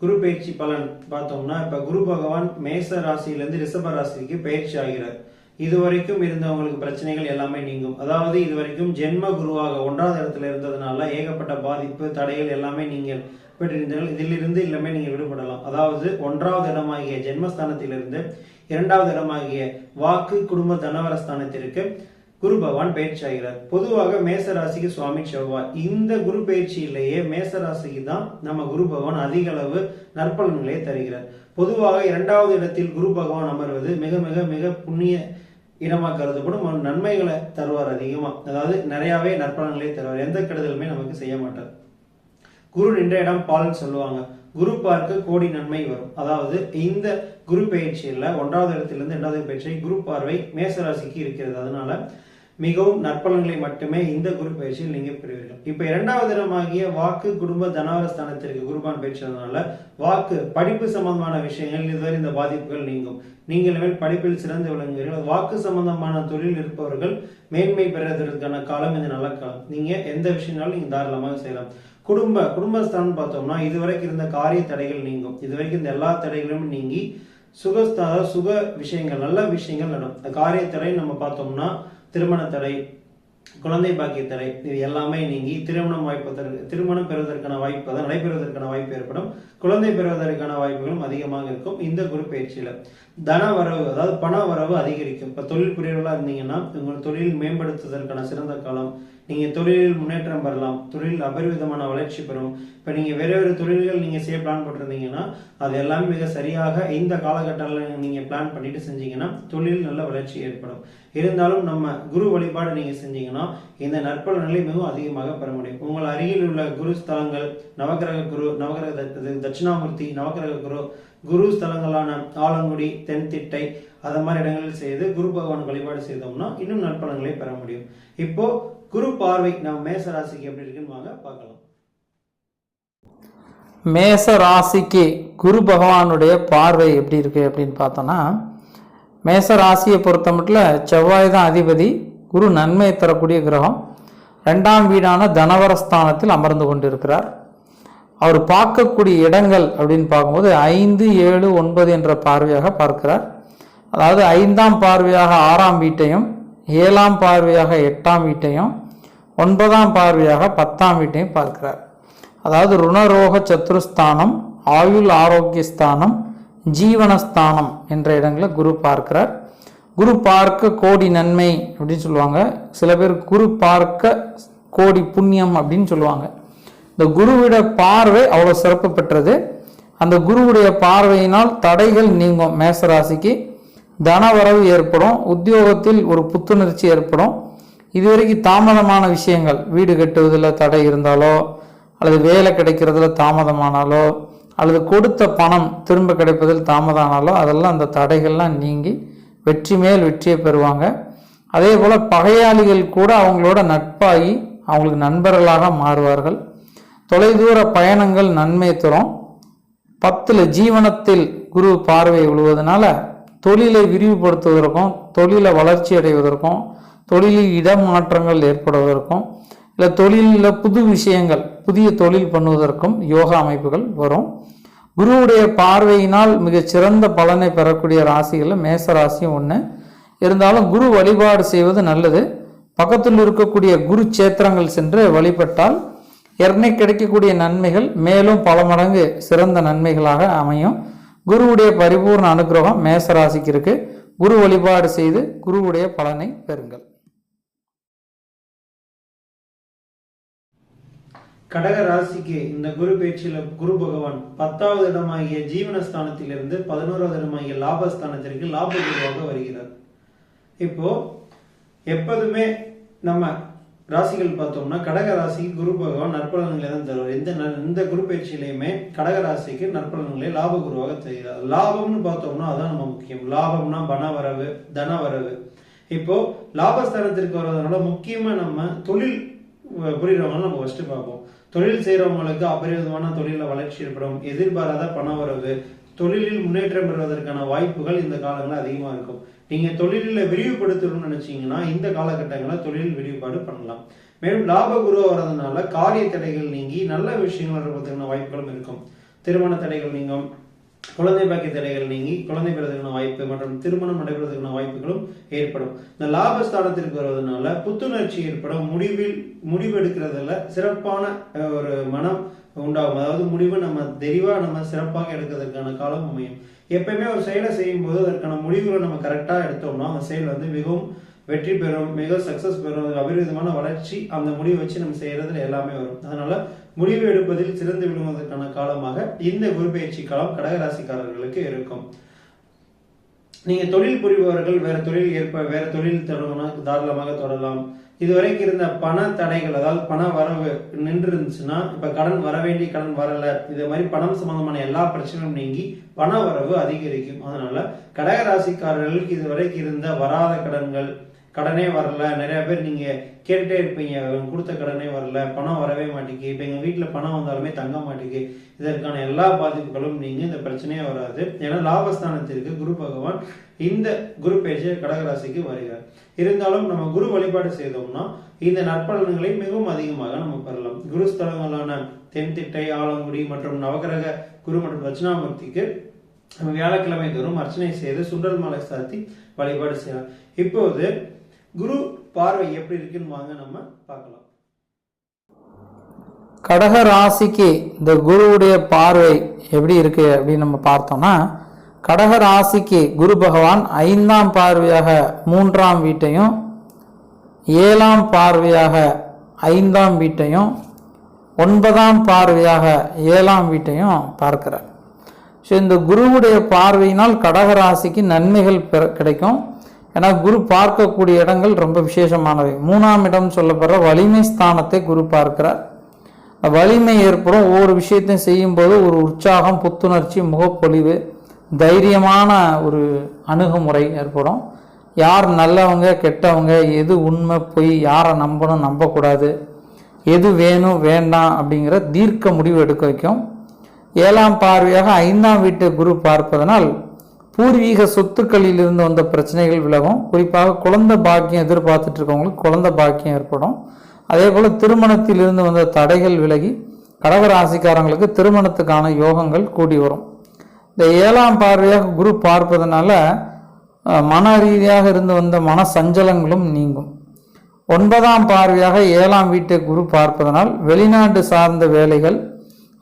குரு பயிற்சி பலன் பார்த்தோம்னா இப்ப குரு பகவான் மேச ராசியிலிருந்து ரிஷப ராசிக்கு பயிற்சி ஆகிறார். இதுவரைக்கும் இருந்தவங்களுக்கு பிரச்சனைகள் எல்லாமே நீங்கும். அதாவது இதுவரைக்கும் ஜென்ம குருவாக ஒன்றாவது இடத்துல இருந்ததுனால ஏகப்பட்ட பாதிப்பு தடைகள் எல்லாமே நீங்கள் பெற்றிருந்தீர்கள். இதிலிருந்து எல்லாமே நீங்கள் விடுபடலாம். அதாவது ஒன்றாவது இடமாகிய ஜென்மஸ்தானத்திலிருந்து இரண்டாவது இடமாகிய வாக்கு குடும்ப தனவரஸ்தானத்திற்கு குரு பகவான் பயிற்சி ஆகிறார் பொதுவாக மேச ராசிக்கு சுவாமி செவ்வாய். இந்த குரு பயிற்சியிலேயே மேச ராசிக்கு தான் நம்ம குரு பகவான் அதிக அளவு நற்பலன்களை தருகிறார். பொதுவாக இரண்டாவது இடத்தில் குரு பகவான் அமர்வது மிக மிக மிக புண்ணிய இடமா கருதப்படும். நன்மைகளை தருவார் அதிகமா. அதாவது நிறையவே நற்பலன்களை தருவார். எந்த கெடுதலுமே நமக்கு செய்ய மாட்டார். குரு நின்ற இடம் பால்னு சொல்லுவாங்க. குரு பார்க்க கோடி நன்மை வரும். அதாவது இந்த குரு பயிற்சியில ஒன்றாவது இடத்திலிருந்து இரண்டாவது பயிற்சி குரு பார்வை மேசராசிக்கு இருக்கிறது. அதனால மிகவும் நற்பலன்களை மட்டுமே இந்த குரு பயிற்சியில் நீங்க பெறுவீர்கள். இப்ப இரண்டாவது இடமாகிய வாக்கு குடும்ப தனவரஸ்தானத்திற்கு குருபான் பயிற்சினால வாக்கு படிப்பு சம்பந்தமான விஷயங்கள் இதுவரை இந்த பாதிப்புகள் நீங்கும். நீங்கள் மேல் படிப்பில் சிறந்து விளங்குவீர்கள். வாக்கு சம்பந்தமான தொழில் இருப்பவர்கள் மேன்மை பெறுவதற்கான காலம் இந்த நல்ல காலம். நீங்க எந்த விஷயம்னாலும் நீங்க தாராளமாக செய்யலாம். குடும்ப குடும்பஸ்தானம் பார்த்தோம்னா இதுவரைக்கும் இருந்த காரிய தடைகள் நீங்கும். இதுவரைக்கும் இந்த எல்லா தடைகளும் நீங்கி சுகஸ்தா சுக விஷயங்கள் நல்ல விஷயங்கள் நடக்கும். இந்த காரிய தடை நம்ம பார்த்தோம்னா திருமண தடை குழந்தை பாக்கிய தடை இது எல்லாமே நீங்கி திருமணம் வாய்ப்பதற்கு திருமணம் பெறுவதற்கான வாய்ப்பு அதாவது நடைபெறுவதற்கான வாய்ப்பு ஏற்படும். குழந்தை பெறுவதற்கான வாய்ப்புகளும் அதிகமாக இருக்கும். இந்த குரு பயிற்சியில தன வரவு அதாவது பண வரவு அதிகரிக்கும். இப்ப தொழில் புரியவர்களா இருந்தீங்கன்னா உங்கள் தொழில் மேம்படுத்துவதற்கான சிறந்த காலம் நீங்க தொழிலில் முன்னேற்றம் பெறலாம் தொழில் அபரிவிதமான வளர்ச்சி பெறும். இப்ப நீங்க வேறு வேறு தொழில்கள் நீங்க செய்ய பிளான் போட்டிருந்தீங்கன்னா அது எல்லாமே மிக சரியாக இந்த காலகட்டத்தில் நீங்க பிளான் பண்ணிட்டு செஞ்சீங்கன்னா தொழில் நல்ல வளர்ச்சி ஏற்படும். இருந்தாலும் நம்ம குரு வழிபாடு நீங்க செஞ்சீங்கன்னா இந்த நற்பலன்களை மிகவும் அதிகமாக பெற முடியும். உங்கள் அருகில் உள்ள குரு ஸ்தலங்கள் நவகிரக குரு நவகிரக தட்சிணாமூர்த்தி நவகிரக குரு குரு ஸ்தலங்களான ஆலங்குடி தென்திட்டை அது மாதிரி இடங்களில் செய்து குரு பகவான் வழிபாடு செய்தோம்னா இன்னும் நற்பலன்களை பெற முடியும். இப்போ குரு பார்வை நம்ம மேச ராசிக்கு எப்படி இருக்குன்னு வாங்க பார்க்கலாம். மேச ராசிக்கு குரு பகவானுடைய பார்வை எப்படி இருக்கு அப்படின்னு பார்த்தோன்னா மேச ராசியை பொறுத்த மட்டும் செவ்வாய் தான் அதிபதி குரு நன்மை தரக்கூடிய கிரகம் ரெண்டாம் வீடான தனவரஸ்தானத்தில் அமர்ந்து கொண்டிருக்கிறார். அவர் பார்க்கக்கூடிய இடங்கள் அப்படின்னு பார்க்கும்போது ஐந்து ஏழு ஒன்பது என்ற பார்வையாக பார்க்கிறார். அதாவது ஐந்தாம் பார்வையாக ஆறாம் வீட்டையும் ஏழாம் பார்வையாக எட்டாம் வீட்டையும் ஒன்பதாம் பார்வையாக பத்தாம் வீட்டையும் பார்க்கிறார். அதாவது ருணரோக சத்துருஸ்தானம் ஆயுள் ஆரோக்கிய ஸ்தானம் ஜீவனஸ்தானம் என்ற இடங்களை குரு பார்க்கிறார். குரு பார்க்க கோடி நன்மை அப்படின்னு சொல்லுவாங்க. சில பேர் குரு பார்க்க கோடி புண்ணியம் அப்படின்னு சொல்லுவாங்க. இந்த குருவிட பார்வை அவ்வளோ சிறப்பு பெற்றது. அந்த குருவுடைய பார்வையினால் தடைகள் நீங்கும் மேசராசிக்கு. தனவரவு ஏற்படும். உத்தியோகத்தில் ஒரு புத்துணர்ச்சி ஏற்படும். இதுவரைக்கும் தாமதமான விஷயங்கள். வீடு கட்டுவதில் தடை இருந்தாலோ அல்லது வேலை கிடைக்கிறதுல தாமதமானாலோ அல்லது கொடுத்த பணம் திரும்ப கிடைப்பதில் தாமதமானாலோ அதெல்லாம் அந்த தடைகள்லாம் நீங்கி வெற்றி மேல் வெற்றியை பெறுவாங்க. அதே போல் பகையாளிகள் கூட அவங்களோட நட்பாகி அவங்களுக்கு நண்பர்களாக மாறுவார்கள். தொலைதூர பயணங்கள் நன்மை தரும். பத்தில் ஜீவனத்தில் குரு பார்வை விழுவதனால தொழிலை விரிவுபடுத்துவதற்கும் தொழிலை வளர்ச்சி அடைவதற்கும் தொழிலில் இடமாற்றங்கள் ஏற்படுவதற்கும் இல்லை தொழிலில் புது விஷயங்கள் புதிய தொழில் பண்ணுவதற்கும் யோகா அமைப்புகள் வரும். குருவுடைய பார்வையினால் மிகச்சிறந்த பலனை பெறக்கூடிய ராசிகளில் மேச ராசியும் ஒன்று இருந்தாலும் குரு வழிபாடு செய்வது நல்லது. பக்கத்தில் இருக்கக்கூடிய குரு சேத்திரங்கள் சென்று வழிபட்டால் ஏற்கனவே கிடைக்கக்கூடிய நன்மைகள் மேலும் பல மடங்கு சிறந்த நன்மைகளாக அமையும். குருவுடைய பரிபூர்ண அனுகிரகம் மேச ராசிக்கு இருக்கு. குரு வழிபாடு செய்து குருவுடைய பலனை பெறுங்கள். கடக ராசிக்கு இந்த குரு பேச்சில குரு பகவான் பத்தாவது இடமாகிய ஜீவனஸ்தானத்திலிருந்து பதினோராவது இடமாகிய லாபஸ்தானத்திற்கு லாப குருவாக வருகிறார். இப்போ எப்போதுமே நம்ம ராசிகள் பார்த்தோம்னா கடக ராசிக்கு குரு பகவான் நற்பலன்களை தான் தருவார். இந்த ந- இந்த குரு பயிற்சியிலையுமே கடக ராசிக்கு நற்பலன்களை லாப குருவாக தருகிறார். லாபம்னு பார்த்தோம்னா அதான் நம்ம முக்கியம். லாபம்னா பண வரவு தன வரவு இப்போ லாபஸ்தானத்திற்கு வர்றதுனால முக்கியமா நம்ம தொழில் புரியுறவங்க நம்ம ஃபர்ஸ்ட் பார்ப்போம். தொழில் செய்யறவங்களுக்கு அபரிவிதமான தொழில வளர்ச்சி ஏற்படும். எதிர்பாராத பண வரவு தொழிலில் முன்னேற்றம் பெறுவதற்கான வாய்ப்புகள் இந்த காலங்களில் அதிகமாக இருக்கும். நீங்க தொழிலில் விரிவுபடுத்தணும்னு நினைச்சீங்கன்னா இந்த காலகட்டங்களில் தொழில் விரிவுபாடு பண்ணலாம். மேலும் லாப குரு வர்றதுனால காரிய தடைகள் நீங்கி நல்ல விஷயங்கள் நடப்பதற்கான வாய்ப்புகளும் இருக்கும். திருமண தடைகள் நீங்கும் குழந்தை பாக்கிய தடைகள் நீங்கி குழந்தை பெறுவதற்கான வாய்ப்பு மற்றும் திருமணம் நடைபெறுவதற்கான வாய்ப்புகளும் ஏற்படும். இந்த லாபஸ்தானத்திற்கு வருவதனால புத்துணர்ச்சி ஏற்படும். முடிவில் முடிவு எடுக்கிறதுல சிறப்பான ஒரு மனம் உண்டாகும். அதாவது முடிவு நம்ம தெளிவாக நம்ம சிறப்பாக எடுக்கிறதுக்கான காலம் அமையும். எப்பயுமே ஒரு செயலை செய்யும் போது அதற்கான முடிவுகளை நம்ம கரெக்டா எடுத்தோம்னா அந்த செயல் வந்து மிகவும் வெற்றி பெறும் மிக சக்சஸ் பெறும் அது அபரிவிதமான வளர்ச்சி அந்த முடிவை வச்சு நம்ம செய்யறதுல எல்லாமே வரும். அதனால முடிவு எடுப்பதில் சிறந்து விழுவதற்கான காலமாக இந்த குரு பயிற்சி காலம் கடகராசிக்காரர்களுக்கு இருக்கும். நீங்க தொழில் புரிபவர்கள் வேற தொழில் ஏற்ப வேற தொழில் தொடங்கினா தாராளமாக தொடரலாம். இதுவரைக்கும் இருந்த பண தடைகள் அதாவது பண வரவு நின்று இருந்துச்சுன்னா இப்ப கடன் வர வேண்டிய கடன் வரல இது மாதிரி பணம் சம்பந்தமான எல்லா பிரச்சனையும் நீங்கி பண வரவு அதிகரிக்கும். அதனால கடக ராசிக்காரர்களுக்கு இதுவரைக்கும் இருந்த வராத கடன்கள் கடனே வரல. நிறைய பேர் நீங்க கேட்டுட்டே இருப்பீங்க. கொடுத்த கடனே வரல. பணம் வரவே மாட்டேங்குது. இப்போ எங்கள் வீட்டில் பணம் வந்தாலுமே தங்க மாட்டேங்குது. இதற்கான எல்லா பாதிப்புகளும் நீங்க இந்த பிரச்சனையே வராது. ஏன்னா லாபஸ்தானத்திற்கு குரு பகவான் இந்த குரு பேச்சு கடகராசிக்கு வருகிறார். இருந்தாலும் நம்ம குரு வழிபாடு செய்தோம்னா இந்த நற்பலன்களை மிகவும் அதிகமாக நம்ம பெறலாம். குரு ஸ்தலங்களான தென்திட்டை ஆலங்குடி மற்றும் நவகிரக குரு மற்றும் தட்சிணாமூர்த்திக்கு நம்ம வியாழக்கிழமை தோறும் அர்ச்சனை செய்து சுண்டல் மாலை சாத்தி வழிபாடு செய்யலாம். இப்போது குரு பார்வை எப்படி இருக்குன்னு வாங்க நம்ம பார்க்கலாம். கடக ராசிக்கு இந்த குருவுடைய பார்வை எப்படி இருக்கு அப்படின்னு நம்ம பார்த்தோம்னா கடக ராசிக்கு குரு பகவான் ஐந்தாம் பார்வையாக மூன்றாம் வீட்டையும் ஏழாம் பார்வையாக ஐந்தாம் வீட்டையும் ஒன்பதாம் பார்வையாக ஏழாம் வீட்டையும் பார்க்கிறார். ஸோ இந்த குருவுடைய பார்வையினால் கடக ராசிக்கு நன்மைகள் பெற கிடைக்கும். ஏன்னா குரு பார்க்கக்கூடிய இடங்கள் ரொம்ப விசேஷமானவை. மூணாம் இடம் சொல்லப்படுற வலிமை ஸ்தானத்தை குரு பார்க்கிறார். வலிமை ஏற்படும். ஒவ்வொரு விஷயத்தையும் செய்யும்போது ஒரு உற்சாகம் புத்துணர்ச்சி முகப்பொலிவு தைரியமான ஒரு அணுகுமுறை ஏற்படும். யார் நல்லவங்க கெட்டவங்க எது உண்மை பொய் யாரை நம்பணும் நம்பக்கூடாது எது வேணும் வேண்டாம் அப்படிங்கிற தீர்க்க முடிவு எடுக்க வைக்கும். ஏழாம் பார்வையாக ஐந்தாம் வீட்டு குரு பார்ப்பதனால் பூர்வீக சொத்துக்களில் இருந்து வந்த பிரச்சனைகள் விலகும். குறிப்பாக குழந்தை பாக்கியம் எதிர்பார்த்துட்டு இருக்கவங்களுக்கு குழந்தை பாக்கியம் ஏற்படும். அதே போல் திருமணத்திலிருந்து வந்த தடைகள் விலகி கடக ராசிக்காரங்களுக்கு திருமணத்துக்கான யோகங்கள் கூடி வரும். இந்த ஏழாம் பார்வையாக குரு பார்ப்பதனால மன ரீதியாக இருந்து வந்த மன சஞ்சலங்களும் நீங்கும். ஒன்பதாம் பார்வையாக ஏழாம் வீட்டை குரு பார்ப்பதனால் வெளிநாட்டு சார்ந்த வேலைகள்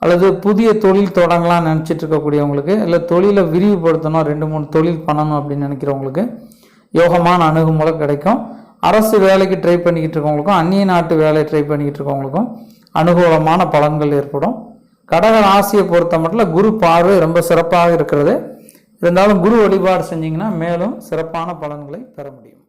அல்லது புதிய தொழில் தொடங்கலாம்னு நினச்சிட்டு இருக்கக்கூடியவங்களுக்கு இல்லை தொழிலை விரிவுபடுத்தணும் ரெண்டு மூணு தொழில் பண்ணணும் அப்படின்னு நினைக்கிறவங்களுக்கு யோகமான அணுகுமுறை கிடைக்கும். அரசு வேலைக்கு ட்ரை பண்ணிக்கிட்டு இருக்கவங்களுக்கும் அந்நிய நாட்டு வேலையை ட்ரை பண்ணிக்கிட்டு இருக்கவங்களுக்கும் அனுகூலமான பலன்கள் ஏற்படும். கடக ராசியை பொறுத்த மட்டும் குரு பார்வை ரொம்ப சிறப்பாக இருக்கிறது. இருந்தாலும் குரு வழிபாடு செஞ்சிங்கன்னா மேலும் சிறப்பான பலன்களை பெற முடியும்.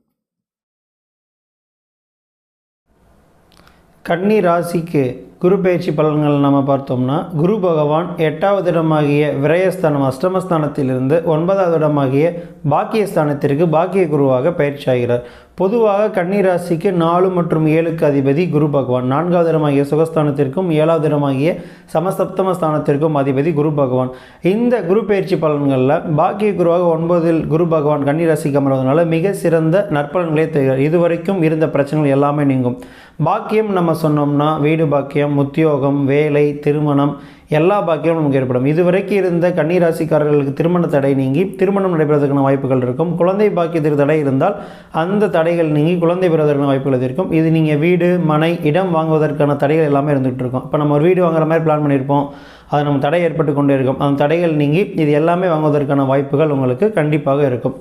கன்னி ராசிக்கு குரு பயிற்சி பலன்கள் நம்ம பார்த்தோம்னா குரு பகவான் எட்டாவது இடமாகிய விரயஸ்தானம் அஷ்டமஸ்தானத்திலிருந்து ஒன்பதாவது இடமாகிய பாக்கியஸ்தானத்திற்கு பாக்கிய குருவாக பயிற்சி ஆகிறார் பொதுவாக கன்னிராசிக்கு நாலு மற்றும் ஏழுக்கு அதிபதி குரு பகவான். நான்காவது இடமாகிய சுகஸ்தானத்திற்கும் ஏழாவது இடமாகிய சமசப்தம ஸ்தானத்திற்கும் அதிபதி குரு பகவான். இந்த குரு பயிற்சி பலன்களில் பாக்கிய குருவாக ஒன்பதில் குரு பகவான் கன்னிராசிக்கு அமர்வதனால மிக சிறந்த நற்பலன்களை தருகிறார். இதுவரைக்கும் இருந்த பிரச்சனைகள் எல்லாமே நீங்கும். பாக்கியம் நம்ம சொன்னோம்னா வீடு பாக்கியம் உத்தியோகம் வேலை திருமணம் எல்லா பாக்கியமும் நமக்கு ஏற்படும். இதுவரைக்கும் இருந்த கன்னிராசிக்காரர்களுக்கு திருமண தடை நீங்கி திருமணம் நடைபெறுவதற்கான வாய்ப்புகள் இருக்கும். குழந்தை பாக்கியத்திற்கு தடை இருந்தால் அந்த தடைகள் நீங்கி குழந்தை பெறுவதற்கான வாய்ப்புகள் இருக்கும். இது நீங்கள் வீடு மனை இடம் வாங்குவதற்கான தடைகள் எல்லாமே இருந்துகிட்டு இருக்கும். இப்போ நம்ம ஒரு வீடு வாங்குற மாதிரி பிளான் பண்ணியிருப்போம். அது நம்ம தடை ஏற்பட்டு கொண்டே இருக்கும். அந்த தடைகள் நீங்கி இது எல்லாமே வாங்குவதற்கான வாய்ப்புகள் உங்களுக்கு கண்டிப்பாக இருக்கும்.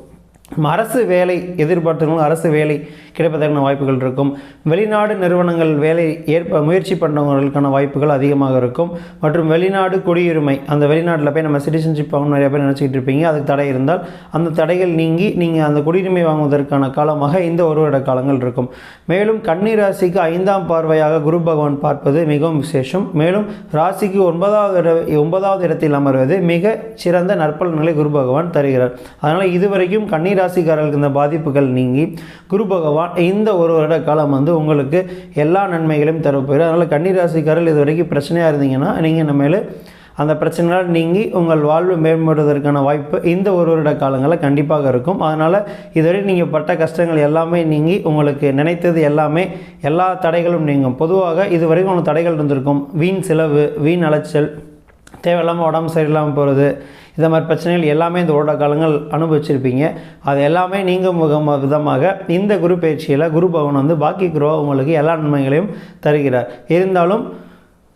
அரசு வேலை எதிர்பார்த்தவங்களும் அரசு வேலை கிடைப்பதற்கான வாய்ப்புகள் இருக்கும். வெளிநாடு நிறுவனங்கள் வேலை ஏற்ப முயற்சி பண்ணுறவங்களுக்கான வாய்ப்புகள் அதிகமாக இருக்கும். மற்றும் வெளிநாடு குடியுரிமை அந்த வெளிநாட்டில் போய் நம்ம சிட்டிசன்ஷிப் வாங்கணும் நிறைய பேர் நினச்சிக்கிட்டு இருப்பீங்க. அதுக்கு தடை இருந்தால் அந்த தடைகள் நீங்கி நீங்கள் அந்த குடியுரிமை வாங்குவதற்கான காலமாக இந்த ஒரு வருட காலங்கள் இருக்கும். மேலும் கன்னி ராசிக்கு ஐந்தாம் பார்வையாக குரு பகவான் பார்ப்பது மிகவும் விசேஷம். மேலும் ராசிக்கு ஒன்பதாவது இட ஒன்பதாவது இடத்தில் அமர்வது மிக சிறந்த நற்பலன்களை குரு பகவான் தருகிறார். அதனால் இதுவரைக்கும் கன்னி ராசிக்காரர்களுக்கு இந்த பாதிப்புகள் நீங்கி குரு பகவான் இந்த ஒரு வருட காலம் வந்து உங்களுக்கு எல்லா நன்மைகளையும் தரப்போகிறார் அதனால் கன்னி ராசிக்காரர்கள் இது வரைக்கும் பிரச்சனையாக இருந்தீங்கன்னா நீங்கள் இனிமேல் அந்த பிரச்சனையால் நீங்கி உங்கள் வாழ்வு மேம்படுவதற்கான வாய்ப்பு இந்த ஒரு வருட காலங்களில் கண்டிப்பாக இருக்கும். அதனால் இதுவரை நீங்கள் பட்ட கஷ்டங்கள் எல்லாமே நீங்கி உங்களுக்கு நினைத்தது எல்லாமே எல்லா தடைகளும் நீங்கும். பொதுவாக இதுவரைக்கும் உங்களுக்கு தடைகள் இருந்திருக்கும். வீண் செலவு வீண் அலைச்சல் தேவையில்லாமல் உடம்பு சரியில்லாமல் போகிறது இந்த மாதிரி பிரச்சனைகள் எல்லாமே இந்த ஓட காலங்கள் அனுபவிச்சிருப்பீங்க. அது எல்லாமே நீங்கள் முகம் விதமாக இந்த குரு பயிற்சியில் குரு பகவான் வந்து பாக்கி குரு உங்களுக்கு எல்லா நன்மைகளையும் தருகிறார். இருந்தாலும்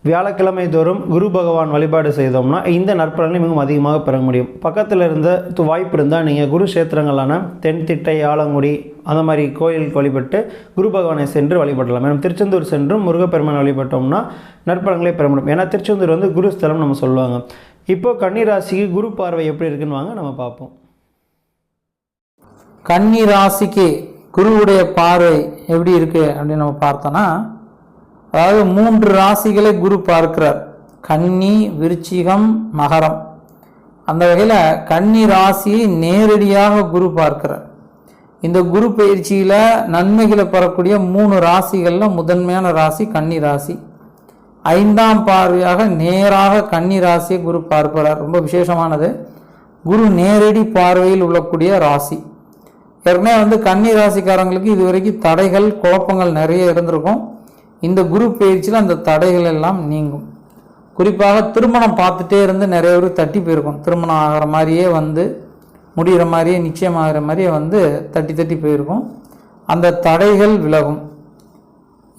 வியாழக்கிழமை தோறும் குரு பகவான் வழிபாடு செய்தோம்னா இந்த நற்பலனை மிகவும் அதிகமாக பெற முடியும். பக்கத்தில் இருந்த து- வாய்ப்பு இருந்தால் நீங்கள் குரு கஷேத்திரங்களான தென்திட்டை ஆலங்குடி அந்த மாதிரி கோயிலுக்கு வழிபட்டு குரு பகவானை சென்று வழிபடலாம். மேலும் திருச்செந்தூர் சென்றும் முருகப்பெருமான் வழிபட்டோம்னா நற்பலங்களை பெற முடியும். ஏன்னா திருச்செந்தூர் வந்து குரு ஸ்தலம் நம்ம சொல்லுவாங்க. இப்போ கன்னிராசிக்கு குரு பார்வை எப்படி இருக்குன்னு வாங்க நம்ம பார்ப்போம். கன்னி ராசிக்கு குருவுடைய பார்வை எப்படி இருக்கு அப்படின்னு நம்ம பார்த்தோன்னா அதாவது மூன்று ராசிகளை குரு பார்க்கிறார். கன்னி விருச்சிகம் மகரம். அந்த வகையில் கன்னி ராசியை நேரடியாக குரு பார்க்கிறார். இந்த குரு பயிற்சியில் நன்மைகளை பெறக்கூடிய மூணு ராசிகளில் முதன்மையான ராசி கன்னி ராசி. ஐந்தாம் பார்வையாக நேராக கன்னி ராசியை குரு பார்க்கிறார். ரொம்ப விசேஷமானது. குரு நேரடி பார்வையில் உள்ளக்கூடிய ராசி. ஏற்கனவே வந்து கன்னி ராசிக்காரங்களுக்கு இது வரைக்கும் தடைகள் குழப்பங்கள் நிறைய இருந்திருக்கும். இந்த குரு பயிற்சியில் அந்த தடைகள் எல்லாம் நீங்கும். குறிப்பாக திருமணம் பார்த்துட்டே இருந்து நிறைய பேர் தட்டி போயிருக்கும். திருமணம் ஆகிற மாதிரியே வந்து முடிகிற மாதிரியே நிச்சயமாகிற மாதிரியே வந்து தட்டி தட்டி போயிருக்கும். அந்த தடைகள் விலகும்.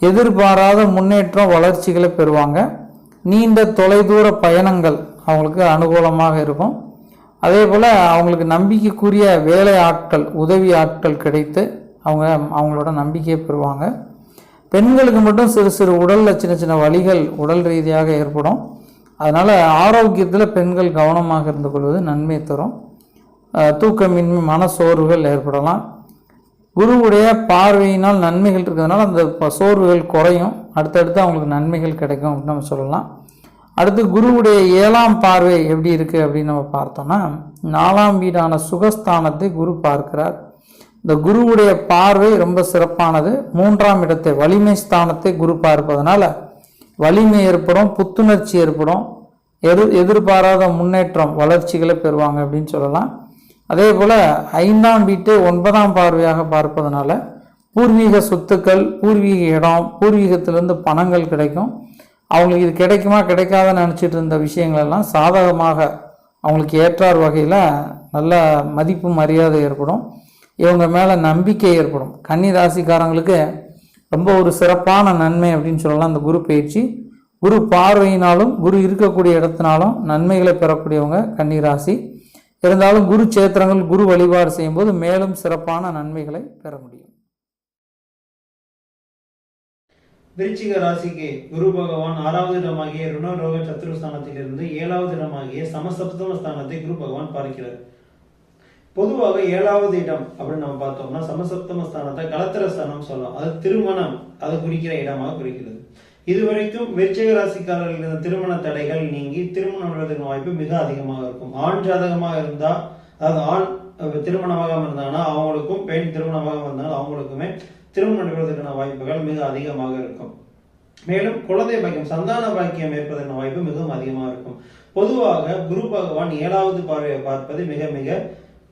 எதிர்பாராத முன்னேற்றம் வளர்ச்சிகளை பெறுவாங்க. நீண்ட தொலைதூர பயணங்கள் அவங்களுக்கு அனுகூலமாக இருக்கும். அதே போல் அவங்களுக்கு நம்பிக்கைக்குரிய வேலை ஆட்கள் உதவி ஆட்கள் கிடைத்து அவங்க அவங்களோட நம்பிக்கையை பெறுவாங்க. பெண்களுக்கு மட்டும் சிறு சிறு உடலில் சின்ன சின்ன வழிகள் உடல் ரீதியாக ஏற்படும். அதனால் ஆரோக்கியத்தில் பெண்கள் கவனமாக இருந்து கொள்வது நன்மை தரும். அஹ் தூக்கமின்மை மனசோர்வுகள் ஏற்படலாம். குருவுடைய பார்வையினால் நன்மைகள் இருக்கிறதுனால அந்த சோர்வுகள் குறையும். அடுத்தடுத்து அவங்களுக்கு நன்மைகள் கிடைக்கும் அப்படின்னு நம்ம சொல்லலாம். அடுத்து குருவுடைய ஏழாம் பார்வை எப்படி இருக்குது அப்படின்னு நம்ம பார்த்தோம்னா நாலாம் வீடான சுகஸ்தானத்தை குரு பார்க்கிறார். இந்த குருவுடைய பார்வை ரொம்ப சிறப்பானது. மூன்றாம் இடத்தை வலிமை ஸ்தானத்தை குரு பார்ப்பதனால வலிமை ஏற்படும் புத்துணர்ச்சி ஏற்படும். எதிர் எதிர்பாராத முன்னேற்றம் வளர்ச்சிகளை பெறுவாங்க அப்படின்னு சொல்லலாம். அதே போல் ஐந்தாம் வீட்டு ஒன்பதாம் பார்வையாக பார்ப்பதனால பூர்வீக சொத்துக்கள் பூர்வீக இடம் பூர்வீகத்திலிருந்து பணங்கள் கிடைக்கும். அவங்களுக்கு இது கிடைக்குமா கிடைக்காதுன்னு நினச்சிட்டு இருந்த விஷயங்களெல்லாம் சாதகமாக அவங்களுக்கு ஏற்றார் வகையில் நல்ல மதிப்பு மரியாதை ஏற்படும். இவங்க மேலே நம்பிக்கை ஏற்படும். கன்னி ராசிக்காரங்களுக்கு ரொம்ப ஒரு சிறப்பான நன்மை அப்படின்னு சொல்லலாம் அந்த குரு பயிற்சி. குரு பார்வையினாலும் குரு இருக்கக்கூடிய இடத்தினாலும் நன்மைகளை பெறக்கூடியவங்க கன்னி ராசி இருந்தாலும் குரு சேத்திரங்கள் குரு வழிபாடு செய்யும்போது மேலும் சிறப்பான நன்மைகளை பெற முடியும். விருச்சிக ராசிக்கு குரு பகவான் ஆறாவது இடமாகிய ருணரோக சத்ருஸ்தானத்திலிருந்து ஏழாவது இடமாகிய சமசப்தம ஸ்தானத்தை குரு பகவான் பார்க்கிறார். பொதுவாக ஏழாவது இடம் அப்படின்னு நம்ம பார்த்தோம்னா சமசப்தம ஸ்தானத்தை கலத்திர ஸ்தானம் சொல்லலாம். அது திருமணம் அதை குறிக்கிற இடமாக குறிக்கிறது. இதுவரைக்கும் விருச்சிக ராசிக்காரர்கள் இருந்த திருமண தடைகள் நீங்கி திருமணம் நடவதற்கான வாய்ப்பு மிக அதிகமாக இருக்கும். ஆண் ஜாதகமாக இருந்தால் அதாவது ஆண் திருமணமாகாமல் இருந்தாங்கன்னா அவங்களுக்கும் பெண் திருமணமாக இருந்தாலும் அவங்களுக்குமே திருமணம் நடப்பதற்கான வாய்ப்புகள் மிக அதிகமாக இருக்கும். மேலும் குழந்தை பாக்கியம் சந்தான பாக்கியம் ஏற்பதற்கான வாய்ப்பு மிகவும் அதிகமாக இருக்கும். பொதுவாக குரு பகவான் ஏழாவது பார்வையை பார்ப்பது மிக மிக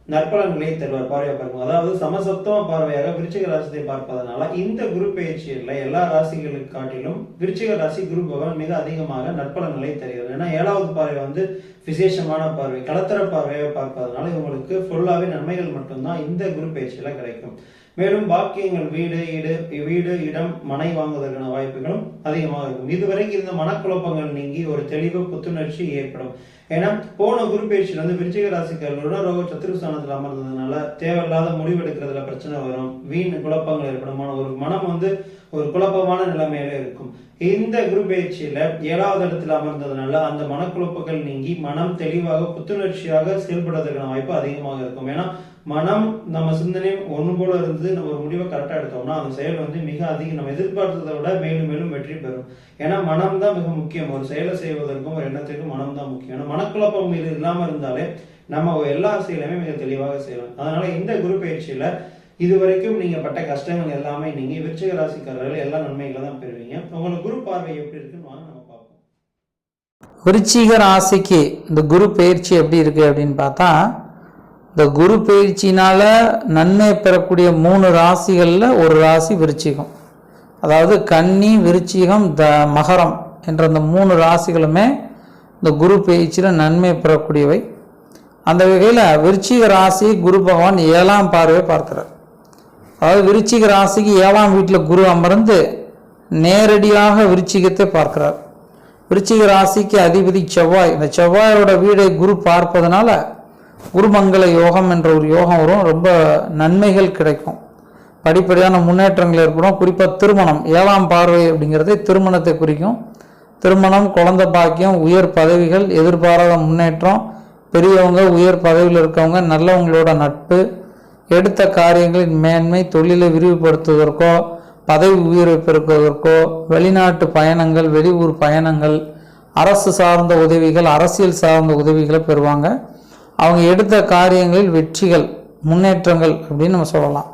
நற்பலன்களை தருவார் பார்வையை பார்க்கும் அதாவது சமசத்துவ பார்வையாக விருச்சிக ராசியை பார்ப்பதனால இந்த குரு பயிற்சியில் எல்லா ராசிகளுக்கு காட்டிலும் விருச்சிக ராசி குரு பகவான் மிக அதிகமாக நற்பலன்களை தருகிறது ஏன்னா ஏழாவது பார்வை வந்து விசேஷமான பார்வை. கலத்தர பார்வையை பார்ப்பதனால இவங்களுக்கு ஃபுல்லாவே நன்மைகள் மட்டும்தான் இந்த குரு பயிற்சியில கிடைக்கும். மேலும் பாக்கியங்கள் வீடு இடு வீடு இடம் மனை வாங்குவதற்கான வாய்ப்புகளும் அதிகமாக இருக்கும். இதுவரைக்கும் இருந்த மனக்குழப்பங்கள் நீங்கி ஒரு தெளிவு புத்துணர்ச்சி ஏற்படும். ஏன்னா போன குரு பயிற்சியில் வந்து விருச்சிக ராசிக்காரர்களோட ரோக சத்துருஸ்தானத்தில் அமர்ந்ததுனால தேவையில்லாத முடிவெடுக்கிறதுல பிரச்சனை வரும். வீண் குழப்பங்கள் ஏற்படும். மன- ஒரு மனம் வந்து ஒரு குழப்பமான நிலைமையில இருக்கும். இந்த குரு பயிற்சியில ஏழாவது இடத்துல அமர்ந்ததுனால அந்த மனக்குழப்பங்கள் நீங்கி மனம் தெளிவாக புத்துணர்ச்சியாக செயல்படுவதற்கான வாய்ப்பு அதிகமாக இருக்கும். ஏன்னா மனம் நம்ம சிந்தனை ஒன்று போல இருந்து நம்ம ஒரு முடிவை கரெக்டாக எடுத்தோம்னா அந்த செயல் வந்து மிக அதிகம் நம்ம எதிர்பார்த்ததை விட மேலும் மேலும் வெற்றி பெறும். ஏன்னா மனம் தான் மிக முக்கியம். ஒரு செயலை செய்வதற்கும் ஒரு எண்ணத்திற்கும் மனம் தான் முக்கியம். ஏன்னா மனக்குழப்பம் இது இல்லாமல் இருந்தாலே நம்ம எல்லா செயலையுமே மிக தெளிவாக செய்யலாம். அதனால இந்த குரு பயிற்சியில இதுவரைக்கும் நீங்க பட்ட கஷ்டங்கள் எல்லாமே நீங்க விருச்சிக ராசிக்காரர்கள் எல்லா நன்மைகளை தான் பெறுவீங்க. உங்களுக்கு குரு பார்வை எப்படி இருக்குன்னு வாங்க நம்ம பார்ப்போம். விருச்சிக ராசிக்கு இந்த குரு பயிற்சி எப்படி இருக்கு அப்படின்னு பார்த்தா இந்த குரு பயிற்சினால நன்மை பெறக்கூடிய மூணு ராசிகளில் ஒரு ராசி விருச்சிகம். அதாவது கன்னி விருச்சிகம் த மகரம் என்ற அந்த மூணு ராசிகளுமே இந்த குரு பயிற்சியில் நன்மை பெறக்கூடியவை. அந்த வகையில் விருச்சிக ராசி குரு பகவான் ஏழாம் பார்வை பார்க்கிறார். அதாவது விருச்சிக ராசிக்கு ஏழாம் வீட்டில் குரு அமர்ந்து நேரடியாக விருச்சிகத்தை பார்க்கிறார். விருச்சிக ராசிக்கு அதிபதி செவ்வாய். இந்த செவ்வாயோட வீடை குரு பார்ப்பதனால குருமங்கள யோகம் என்ற ஒரு யோகம் வரும். ரொம்ப நன்மைகள் கிடைக்கும். படிப்படியான முன்னேற்றங்கள் ஏற்படும். குறிப்பாக திருமணம் ஏழாம் பார்வை அப்படிங்கிறது திருமணத்தை குறிக்கும். திருமணம் குழந்தை பாக்கியம் உயர் பதவிகள் எதிர்பாராத முன்னேற்றம் பெரியவங்க உயர் பதவியில் இருக்கவங்க நல்லவங்களோட நட்பு எடுத்த காரியங்களின் மேன்மை தொழிலை விரிவுபடுத்துவதற்கோ பதவி உயர்வை பெருக்குவதற்கோ வெளிநாட்டு பயணங்கள் வெளியூர் பயணங்கள் அரசு சார்ந்த உதவிகள் அரசியல் சார்ந்த உதவிகளை பெறுவாங்க. அவங்க எடுத்த காரியங்களில் வெற்றிகள் முன்னேற்றங்கள் அப்படின்னு நம்ம சொல்லலாம்.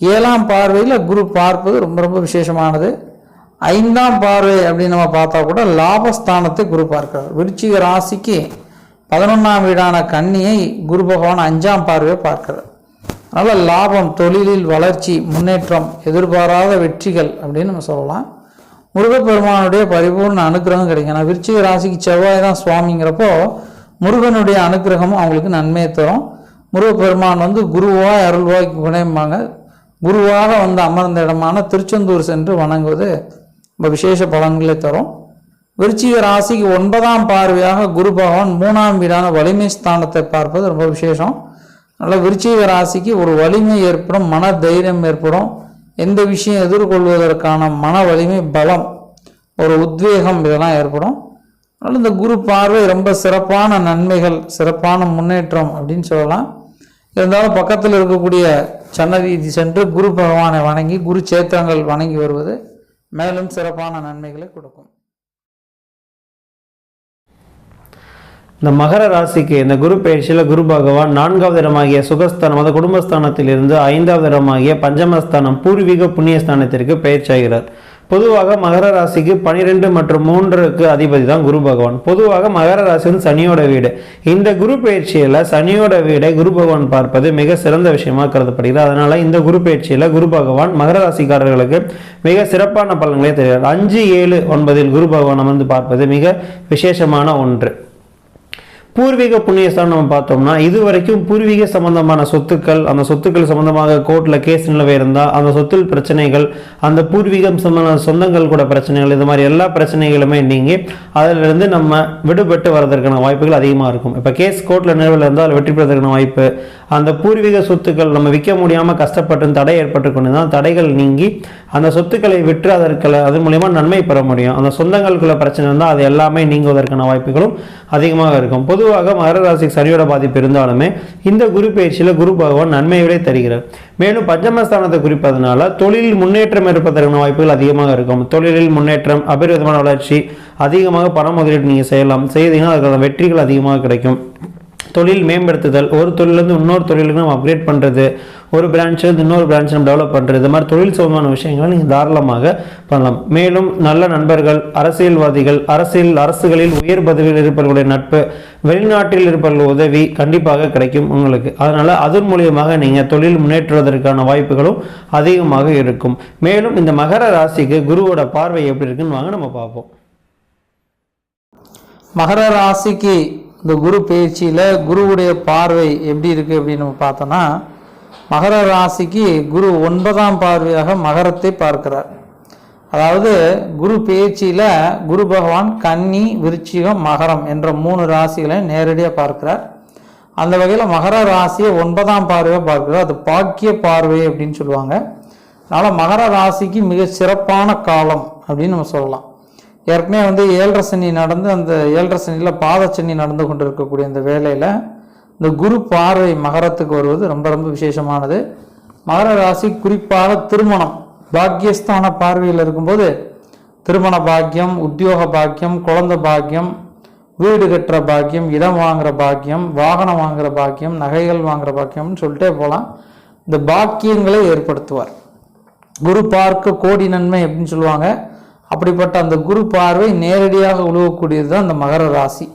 ஏழாம் பார்வையில் குரு பார்ப்பது ரொம்ப ரொம்ப விசேஷமானது. ஐந்தாம் பார்வை அப்படின்னு நம்ம பார்த்தா கூட லாபஸ்தானத்தை குரு பார்க்கிறார். விருச்சிக ராசிக்கு பதினொன்றாம் வீடான கன்னியை குரு பகவான் அஞ்சாம் பார்வையை பார்க்கிறார். அதனால் லாபம் தொழிலில் வளர்ச்சி முன்னேற்றம் எதிர்பாராத வெற்றிகள் அப்படின்னு நம்ம சொல்லலாம். முருகப்பெருமானுடைய பரிபூர்ண அனுகிரகம் கிடைக்கும். ஏன்னா விருச்சிக ராசிக்கு செவ்வாய் தான் சுவாமிங்கிறப்போ முருகனுடைய அனுக்கிரகமும் அவங்களுக்கு நன்மையை தரும். முருகப்பெருமான் வந்து குருவாய் அருள்வாய் குணைம்பாங்க குருவாக வந்து அமர்ந்த இடமான திருச்செந்தூர் சென்று வணங்குவது ரொம்ப விசேஷ பலன்களை தரும். விருச்சிக ராசிக்கு ஒன்பதாம் பார்வையாக குரு பகவான் மூணாம் வீடான வலிமை ஸ்தானத்தை பார்ப்பது ரொம்ப விசேஷம். அதனால் விருச்சிக ராசிக்கு ஒரு வலிமை ஏற்படும் மன தைரியம் ஏற்படும். எந்த விஷயம் எதிர்கொள்வதற்கான மன வலிமை பலம் ஒரு உத்வேகம் இதெல்லாம் ஏற்படும். அதனால இந்த குரு பார்வை ரொம்ப சிறப்பான நன்மைகள் சிறப்பான முன்னேற்றம் அப்படின்னு சொல்லலாம். இருந்தாலும் பக்கத்தில் இருக்கக்கூடிய சன்னதி சென்று குரு பகவானை வணங்கி குரு சேத்திரங்கள் வணங்கி வருவது மேலும் சிறப்பான நன்மைகளை கொடுக்கும். இந்த மகர ராசிக்கு இந்த குரு பயிற்சியில் குரு பகவான் நான்காவது இடமாகிய சுகஸ்தானம் அதாவது குடும்பஸ்தானத்திலிருந்து ஐந்தாவது இடமாகிய பஞ்சமஸ்தானம் பூர்வீக புண்ணியஸ்தானத்திற்கு பயிற்சியாகிறார் பொதுவாக மகர ராசிக்கு பனிரெண்டு மற்றும் மூன்றுக்கு அதிபதி தான் குரு பகவான். பொதுவாக மகர ராசி வந்து சனியோட வீடு. இந்த குரு பயிற்சியில் சனியோட வீடை குரு பகவான் பார்ப்பது மிக சிறந்த விஷயமா கருதப்படுகிறது. அதனால இந்த குரு பயிற்சியில் குரு பகவான் மகர ராசிக்காரர்களுக்கு மிக சிறப்பான பலன்களை தெரிகிறார். அஞ்சு ஏழு ஒன்பதில் குரு பகவான் அமர்ந்து பார்ப்பது மிக விசேஷமான ஒன்று. பூர்வீக புண்ணியஸ்தானம் நம்ம பார்த்தோம்னா இது வரைக்கும் பூர்வீக சம்பந்தமான சொத்துக்கள் அந்த சொத்துக்கள் சம்பந்தமாக கோர்ட்டில் கேஸ் நிலவை இருந்தால் அந்த சொத்தில் பிரச்சனைகள் அந்த பூர்வீகம் சம்பந்தமான சொந்தங்கள் கூட பிரச்சனைகள் இது மாதிரி எல்லா பிரச்சனைகளுமே நீங்கி அதிலிருந்து நம்ம விடுபட்டு வர்றதற்கான வாய்ப்புகள் அதிகமாக இருக்கும். இப்போ கேஸ் கோர்ட்டில் நிலவில் இருந்தால் அதில் வெற்றி பெறுவதற்கான வாய்ப்பு. அந்த பூர்வீக சொத்துக்கள் நம்ம விற்க முடியாமல் கஷ்டப்பட்டு தடை ஏற்பட்டு கொண்டு தான் தடைகள் நீங்கி அந்த சொத்துக்களை விற்று அதற்கு அது மூலயமா நன்மை பெற முடியும். அந்த சொந்தங்களுக்குள்ள பிரச்சனை இருந்தால் அது எல்லாமே நீங்குவதற்கான வாய்ப்புகளும் அதிகமாக இருக்கும். பொதுவாக மகர ராசிக்கு சனியோட பாதிப்பு இருந்தாலுமே இந்த குரு பயிற்சியில் குரு பகவான் நன்மைகளை தருகிறார். மேலும் பஞ்சமஸ்தானத்தை குறிப்பதனால தொழிலில் முன்னேற்றம் இருப்பதற்கான வாய்ப்புகள் அதிகமாக இருக்கும். தொழிலில் முன்னேற்றம் அபரிவிதமான வளர்ச்சி அதிகமாக பண முதலீடு நீங்கள் செய்யலாம். செய்தீங்கன்னா அதுக்கான வெற்றிகள் அதிகமாக கிடைக்கும். தொழில் மேம்படுத்துதல் ஒரு தொழிலேருந்து இன்னொரு தொழிலுக்கு நம்ம அப்கிரேட் பண்ணுறது ஒரு பிரான்ச்சிலேருந்து இன்னொரு பிரான்ச் நம்ம டெவலப் பண்ணுறது இது மாதிரி தொழில் சம்பந்தமான விஷயங்களை நீங்கள் தாராளமாக பண்ணலாம். மேலும் நல்ல நண்பர்கள் அரசியல்வாதிகள் அரசியல் அரசுகளில் உயர் பதவியில் இருப்பவர்களுடைய நட்பு வெளிநாட்டில் இருப்பவர்கள் உதவி கண்டிப்பாக கிடைக்கும் உங்களுக்கு. அதனால் அதன் மூலியமாக நீங்கள் தொழில் முன்னேற்றுவதற்கான வாய்ப்புகளும் அதிகமாக இருக்கும். மேலும் இந்த மகர ராசிக்கு குருவோட பார்வை எப்படி இருக்குன்னு வாங்க நம்ம பார்ப்போம். மகர ராசிக்கு இந்த குரு பயிற்சியில் குருவுடைய பார்வை எப்படி இருக்குது அப்படின்னு நம்ம பார்த்தோன்னா மகர ராசிக்கு குரு ஒன்பதாம் பார்வையாக மகரத்தை பார்க்கிறார். அதாவது குரு பயிற்சியில் குரு பகவான் கன்னி விருச்சிகம் மகரம் என்ற மூணு ராசிகளை நேரடியாக பார்க்கிறார். அந்த வகையில் மகர ராசியை ஒன்பதாம் பார்வையாக பார்க்கிறார். அது பாக்கிய பார்வை அப்படின்னு சொல்லுவாங்க. அதனால் மகர ராசிக்கு மிக சிறப்பான காலம் அப்படின்னு நம்ம சொல்லலாம். ஏற்கனவே வந்து ஏழரை சனி நடந்து அந்த ஏழரை சனியில் பாதச்சனி நடந்து கொண்டு இருக்கக்கூடிய அந்த வேலையில் இந்த குரு பார்வை மகரத்துக்கு வருவது ரொம்ப ரொம்ப விசேஷமானது. மகர ராசி குறிப்பாக திருமணம் பாக்கியஸ்தான பார்வையில் இருக்கும்போது திருமண பாக்கியம் உத்தியோக பாக்கியம் குழந்தை பாக்கியம் வீடு கட்டுற பாக்கியம் இடம் வாங்குகிற பாக்கியம் வாகனம் வாங்குற பாக்கியம் நகைகள் வாங்குகிற பாக்கியம்னு சொல்லிட்டே போகலாம் இந்த பாக்கியங்களை ஏற்படுத்துவார். குரு பார்க்க கோடி நன்மை அப்படின்னு சொல்லுவாங்க. அப்படிப்பட்ட அந்த குரு பார்வை நேரடியாக உழுவக்கூடியது தான் அந்த மகர ராசி.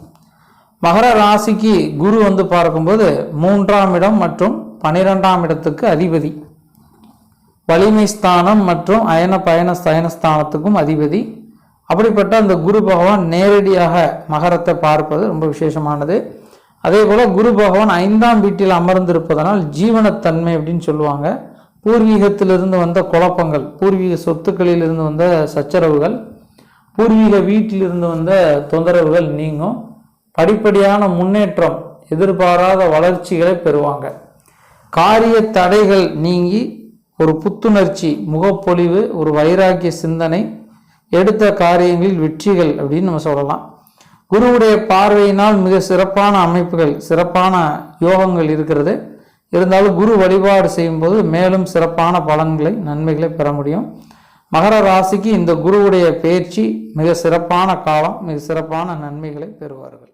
மகர ராசிக்கு குரு வந்து பார்க்கும்போது மூன்றாம் இடம் மற்றும் பனிரெண்டாம் இடத்துக்கு அதிபதி. வலிமை ஸ்தானம் மற்றும் அயன பயண ஸ்தயனஸ்தானத்துக்கும் அதிபதி. அப்படிப்பட்ட அந்த குரு பகவான் நேரடியாக மகரத்தை பார்ப்பது ரொம்ப விசேஷமானது. அதே போல குரு பகவான் ஐந்தாம் வீட்டில் அமர்ந்திருப்பதனால் ஜீவனத்தன்மை அப்படின்னு சொல்லுவாங்க. பூர்வீகத்திலிருந்து வந்த குழப்பங்கள் பூர்வீக சொத்துக்களில் இருந்து வந்த சச்சரவுகள் பூர்வீக வீட்டிலிருந்து வந்த தொந்தரவுகள் நீங்கும். படிப்படியான முன்னேற்றம் எதிர்பாராத வளர்ச்சிகளை பெறுவாங்க. காரிய தடைகள் நீங்கி ஒரு புத்துணர்ச்சி முகப்பொலிவு ஒரு வைராக்கிய சிந்தனை எடுத்த காரியங்களில் வெற்றிகள் அப்படின்னு நம்ம சொல்லலாம். குருவுடைய பார்வையினால் மிக சிறப்பான அமைப்புகள் சிறப்பான யோகங்கள் இருக்கிறது. இருந்தாலும் குரு வழிபாடு செய்யும்போது மேலும் சிறப்பான பலன்களை நன்மைகளை பெற முடியும். மகர ராசிக்கு இந்த குருவுடைய பேச்சு மிக சிறப்பான காலம் மிக சிறப்பான நன்மைகளை பெறுவார்கள்.